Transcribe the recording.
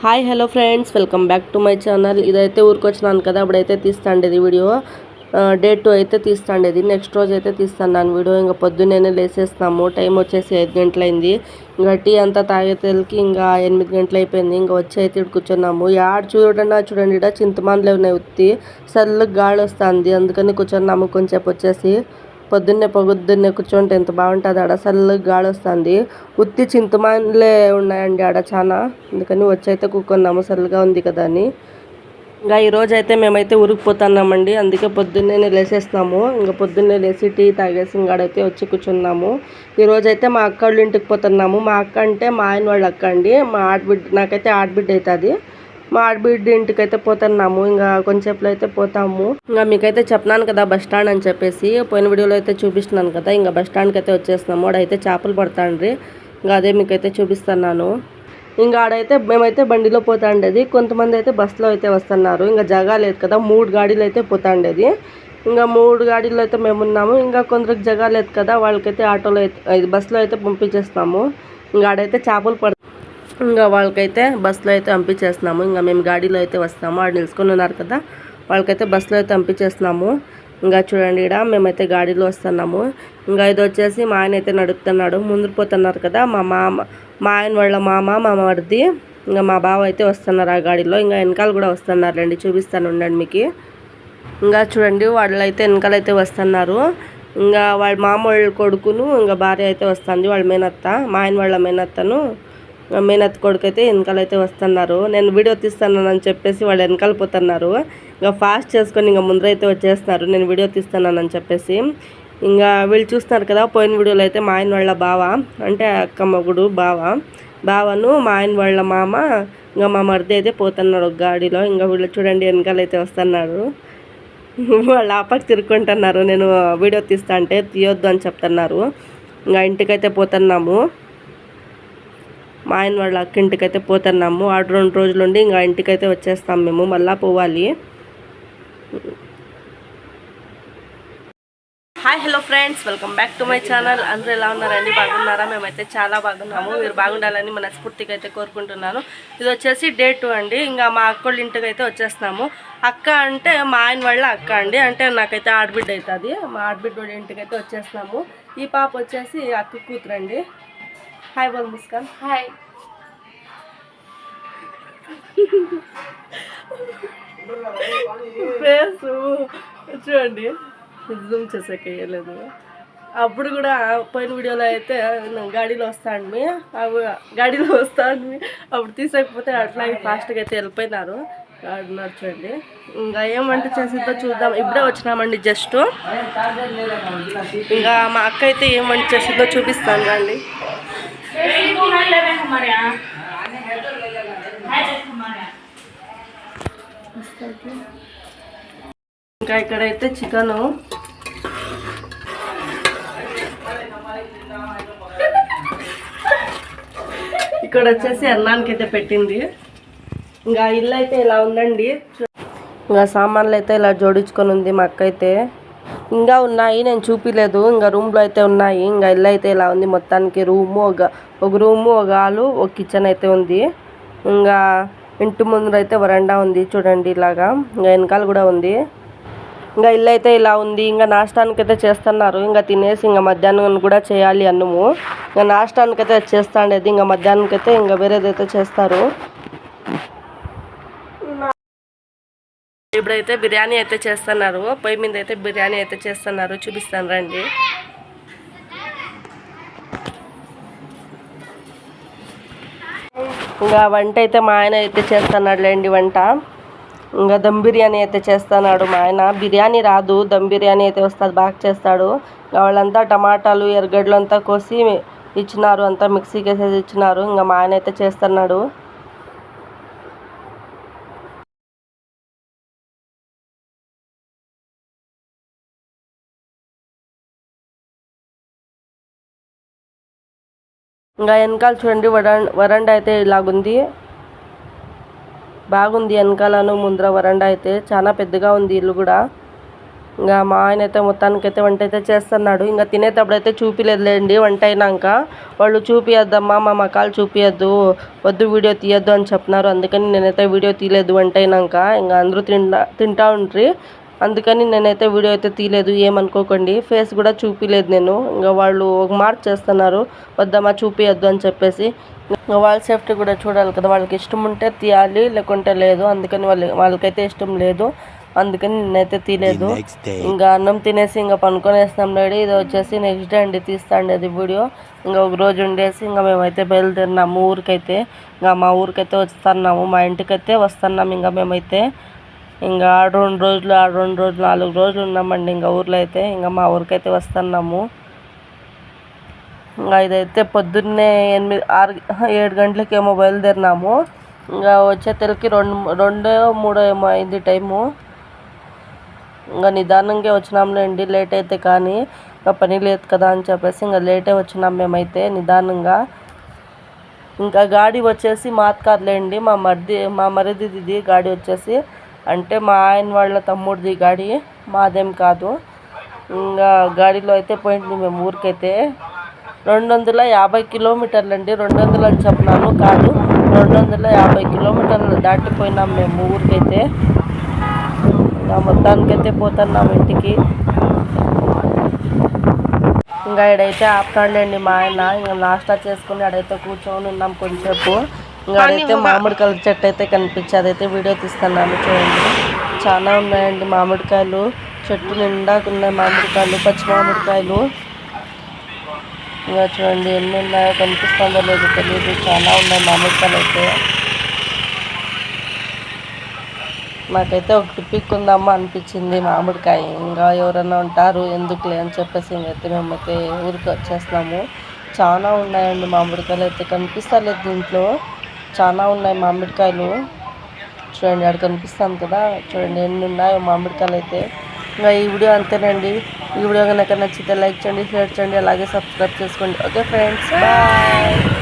Hi hello friends. Welcome back to my channel. ఇదైతే ఊరికి వచ్చినాను కదా అప్పుడైతే తీస్తాండేది వీడియో. డే టూ అయితే తీస్తాండేది. నెక్స్ట్ రోజు అయితే తీస్తాను వీడియో. ఇంకా పొద్దున్నే లేసేస్తున్నాము టైం వచ్చేసి ఐదు గంటలైంది. ఇంకా టీ అంతా తాగేతలకి ఇంకా ఎనిమిది గంటలు అయిపోయింది. ఇంకా వచ్చి అయితే ఇక్కడ కూర్చున్నాము. యాడ చూడండి చూడండి ఇక్కడ చింతమాన్లు ఉన్నాయి ఉత్తి. చల్లగా గాలి వస్తుంది. అందుకని కూర్చున్నాము కొంచెంసేపు వచ్చేసి పొద్దున్నే పొద్దున్నే కూర్చుంటే ఎంత బాగుంటుంది. ఆడ చల్లగా గాలి వస్తుంది. ఉత్తి చింతమానులే ఉన్నాయండి ఆడ చాలా అందుకని వచ్చి అయితే కూకున్నాము చల్లగా ఉంది కదా అని. ఇంకా ఈరోజు అయితే మేమైతే ఉరికిపోతున్నామండి అందుకే పొద్దున్నే లేసేస్తున్నాము ఇంకా పొద్దున్నే లేచి టీ తాగేసి ఇంకాడైతే వచ్చి కూర్చున్నాము. ఈరోజు అయితే మా అక్క వాళ్ళ ఇంటికి పోతున్నాము. మా అక్క అంటే మా ఆయన వాళ్ళ అక్క అండి. మా ఆడబిడ్డ నాకైతే ఆడబిడ్డ అవుతుంది. మా ఆడబిడ్డ ఇంటికి అయితే పోతున్నాము. ఇంకా కొంచెంసేపులో అయితే పోతాము. ఇంకా మీకైతే చెప్పినాను కదా బస్ స్టాండ్ అని చెప్పేసి. పోయిన వీడియోలో అయితే చూపిస్తున్నాను కదా. ఇంకా బస్ స్టాండ్కి అయితే వచ్చేస్తున్నాము. ఆడైతే చేపలు పడతాండ్రి. ఇంకా అదే మీకైతే చూపిస్తున్నాను. ఇంకా ఆడైతే మేమైతే బండిలో పోతాండేది. కొంతమంది అయితే బస్సులో అయితే వస్తున్నారు. ఇంకా జగా లేదు కదా. మూడు గాడీలు అయితే పోతాండేది. ఇంకా మూడు గాడీలు అయితే మేము ఉన్నాము ఇంకా కొందరికి జగా లేదు కదా. వాళ్ళకైతే ఆటోలో అయితే బస్సులో అయితే పంపించేస్తాము ఇంకా ఆడైతే చేపలు పడ ఇంకా వాళ్ళకైతే బస్సులో అయితే పంపించేస్తున్నాము. ఇంకా మేము గాడీలో అయితే వస్తాము ఆడ నిలుచుకొని ఉన్నారు కదా. వాళ్ళకైతే బస్సులో అయితే పంపించేస్తున్నాము. ఇంకా చూడండి ఇక్కడ మేమైతే గాడీలో వస్తున్నాము. ఇంకా ఇది వచ్చేసి మా ఆయన అయితే నడుపుతున్నాడు. ముందు పోతున్నారు కదా మా మామ మా ఆయన వాళ్ళ మామ మా మరిది ఇంకా మా బావ అయితే వస్తున్నారు ఆ గాడిలో. ఇంకా వెనకాల కూడా వస్తున్నారులేండి చూపిస్తాను ఉండండి మీకు. ఇంకా చూడండి వాళ్ళు అయితే వెనకాలైతే వస్తున్నారు. ఇంకా వాళ్ళ మామ వాళ్ళ కొడుకును ఇంకా భార్య అయితే వస్తుంది. వాళ్ళ మేనత్త మా ఆయన వాళ్ళ మేనత్తను. మేనత్ కొడుకు అయితే వెనకాలైతే వస్తున్నారు. నేను వీడియో తీస్తానని చెప్పేసి వాళ్ళు వెనకాల పోతున్నారు. ఇంకా ఫాస్ట్ చేసుకొని ఇంకా ముందరైతే వచ్చేస్తున్నారు. నేను వీడియో తీస్తానని చెప్పేసి. ఇంకా వీళ్ళు చూస్తున్నారు కదా పోయిన వీడియోలో అయితే మా ఆయన వాళ్ళ బావ అంటే అక్క మగుడు బావ. బావను మా ఆయన వాళ్ళ మామ ఇంకా మా మరిది అయితే పోతున్నారు ఒక గాడిలో. ఇంకా వీళ్ళు చూడండి వెనకాలైతే వస్తున్నారు. వాళ్ళు ఆపకి తిరుక్కుంటున్నారు. నేను వీడియో తీస్తా అంటే తీయొద్దు అని చెప్తున్నారు. ఇంకా ఇంటికైతే పోతున్నాము. మా ఆయన వాళ్ళ అక్క ఇంటికైతే పోతున్నాము. ఆడు రెండు రోజులు ఉండి ఇంకా ఇంటికైతే వచ్చేస్తాం మేము. మళ్ళీ పోవాలి. Hi hello friends. Welcome back to my channel. అందరూ ఎలా ఉన్నారండి? బాగున్నారా? మేమైతే చాలా బాగున్నాము. మీరు బాగుండాలని మనస్ఫూర్తిగా అయితే కోరుకుంటున్నాను. ఇది వచ్చేసి డే టూ అండి. ఇంకా మా అక్కోళ్ళ ఇంటికి అయితే వచ్చేస్తున్నాము. అక్క అంటే మా ఆయన వాళ్ళ అక్క అండి. అంటే నాకైతే ఆడబిడ్డ అవుతుంది మా ఆడబిడ్డ వాళ్ళ ఇంటికి అయితే వచ్చేస్తున్నాము. ఈ పాప వచ్చేసి అక్క కూతురండి. హాయ్ బోల్ ముస్కాన్ హాయ్ ఫేస్ చూడండి. జూమ్ చేసాక వేయలేదు అప్పుడు కూడా పోయిన వీడియోలో అయితే గాడిలో వస్తాను గాడిలో వస్తాను అప్పుడు తీసేకపోతే అట్లాగే ఫాస్ట్గా అయితే వెళ్ళిపోయినారు. ఉన్నారు చూడండి. ఇంకా ఏం వంట చేసిందో చూద్దాం. ఇప్పుడే వచ్చినామండి జస్ట్. ఇంకా మా అక్క అయితే ఏం వంట చేసిందో చూపిస్తాను రండి. ఇంకా ఇక్కడైతే చికెను. ఇక్కడ వచ్చేసి అన్నానికి అయితే పెట్టింది. ఇంకా ఇల్లు అయితే ఇలా ఉందండి. ఇంకా సామాన్లు అయితే ఇలా జోడించుకొని ఉంది మా అక్క అయితే ఇంకా ఉన్నాయి నేను చూపిలేదు. ఇంకా రూమ్లో అయితే ఉన్నాయి. ఇంకా ఇల్లు అయితే ఇలా ఉంది మొత్తానికి. రూము ఒక ఒక రూము ఒక హాలు ఒక కిచెన్ అయితే ఉంది. ఇంకా ఇంటి ముందర అయితే వరండా ఉంది చూడండి ఇలాగా. ఇంకా వెనకాల కూడా ఉంది. ఇంకా ఇల్లు అయితే ఇలా ఉంది. ఇంకా నాష్టానికి అయితే చేస్తున్నారు. ఇంకా తినేసి ఇంకా మధ్యాహ్నం కూడా చేయాలి అన్నము. ఇంకా నాష్టానికి అయితే చేస్తాండేది ఇంకా మధ్యాహ్నానికి అయితే ఇంకా వేరేదైతే చేస్తారు. ఇప్పుడైతే బిర్యానీ అయితే చేస్తున్నారు. పొయ్యి మీద అయితే బిర్యానీ అయితే చేస్తున్నారు. చూపిస్తాను రండి. ఇంకా వంట అయితే మా ఆయన అయితే చేస్తున్నాడులేండి వంట. ఇంకా దమ్ బిర్యానీ అయితే చేస్తున్నాడు మా ఆయన. బిర్యానీ రాదు దమ్ బిర్యానీ అయితే వస్తుంది బాగా చేస్తాడు. వాళ్ళంతా టమాటాలు ఎర్రగడ్డలు అంతా కోసి ఇచ్చినారు అంతా మిక్సీకి వేసేసి ఇచ్చినారు. ఇంకా మా ఆయన అయితే చేస్తున్నాడు. ఇంకా వెనకాల చూడండి వరండా వరండా అయితే ఇలాగుంది. బాగుంది వెనకాలను ముందర వరండా అయితే. చాలా పెద్దగా ఉంది ఇల్లు కూడా. ఇంకా మా ఆయన అయితే మొత్తానికైతే వంట అయితే చేస్తున్నాడు. ఇంకా తినేటప్పుడు అయితే చూపిలేదులేండి వంట అయినాక. వాళ్ళు చూపియద్దమ్మా మా మకాలు చూపియద్దు వద్దు వీడియో తీయద్దు అని చెప్తున్నారు అందుకని నేనైతే వీడియో తీయలేదు వంట అయినాక. ఇంకా అందరూ తింటా తింటా ఉంట్రి అందుకని నేనైతే వీడియో అయితే తీయలేదు ఏమనుకోకండి. ఫేస్ కూడా చూపిలేదు నేను. ఇంకా వాళ్ళు ఒక మార్క్ చేస్తున్నారు. వద్దమ్మా చూపియద్దు అని చెప్పేసి. ఇంకా వాళ్ళ సేఫ్టీ కూడా చూడాలి కదా. వాళ్ళకి ఇష్టం ఉంటే తీయాలి లేకుంటే లేదు. అందుకని వాళ్ళు వాళ్ళకైతే ఇష్టం లేదు. అందుకని నేనైతే తీయలేదు. ఇంకా అన్నం తినేసి ఇంకా పనుకొనేస్తాం డాడీ. ఇది వచ్చేసి నెక్స్ట్ డే అండి. తీస్తాండి అది వీడియో. ఇంకా ఒక రోజు ఉండేసి ఇంకా మేమైతే బయలుదేరినాము ఊరికైతే. ఇంకా మా ఊరికైతే వస్తున్నాము. మా ఇంటికైతే వస్తున్నాము ఇంకా మేమైతే ఇంకా ఆరు రెండు రోజులు ఆరు రెండు రోజులు నాలుగు రోజులు ఉన్నామండి. ఇంకా ఊర్లో అయితే ఇంకా మా ఊరికైతే వస్తున్నాము. ఇంకా ఇదైతే పొద్దున్నే ఎనిమిది ఆరు ఏడు గంటలకేమో బయలుదేరినాము. ఇంకా వచ్చేతలకి రెండు రెండో మూడో ఏమో అయింది టైము. ఇంకా నిదానంగా వచ్చినాంలేండి లేట్ అయితే కానీ. ఇంకా పని లేదు కదా అని చెప్పేసి ఇంకా లేటే వచ్చినాం మేమైతే నిదానంగా. ఇంకా గాడి వచ్చేసి మాత్ కార్లేండి మా మరిది మా మరిదిది గాడి వచ్చేసి అంటే మా ఆయన వాళ్ళ తమ్ముడిది గాడి మాదేం కాదు. ఇంకా గాడిలో అయితే పోయింది మేము ఊరికైతే. రెండు వందల యాభై కిలోమీటర్లు అండి రెండు వందలు అని చెప్పినాను కాదు. రెండు వందల యాభై కిలోమీటర్లు దాటిపోయినాం మేము ఊరికైతే. ఇంకా మొత్తానికైతే పోతున్నాం ఇంటికి. ఇంకా ఇడైతే ఆపుతాండండి మా ఆయన. ఇంకా నాష్టా చేసుకుని ఆడైతే కూర్చొని ఉన్నాం కొంచెంసేపు. ఆడైతే మామిడికాయల చెట్టు అయితే కనిపించి అదైతే వీడియో తీస్తున్నాను చూడండి. చాలా ఉన్నాయండి మామిడికాయలు. చెట్టు నిండాకు ఉన్నాయి మామిడికాయలు పచ్చి మామిడికాయలు. ఇంకా చూడండి ఎన్ని ఉన్నాయో కనిపిస్తుందో లేదో తెలియదు చాలా ఉన్నాయి మామిడికాయలు అయితే నాకైతే ఒకటి పిక్కుందామా అనిపించింది మామిడికాయ. ఇంకా ఎవరైనా ఉంటారు ఎందుకులే అని చెప్పేసి ఇంకైతే మేమైతే ఊరికి వచ్చేస్తున్నాము. చాలా ఉన్నాయండి మామిడికాయలు అయితే కనిపిస్తలేదు దీంట్లో. చాలా ఉన్నాయి మామిడికాయలు. చూడండి ఆడ కనిపిస్తాను కదా. చూడండి ఎన్ని ఉన్నాయో మామిడికాయలు అయితే. ఇంకా ఈ వీడియో అంతేనండి. ఈ వీడియో కనుక నచ్చితే లైక్ చేయండి షేర్ చేయండి అలాగే సబ్స్క్రైబ్ చేసుకోండి. Okay friends bye.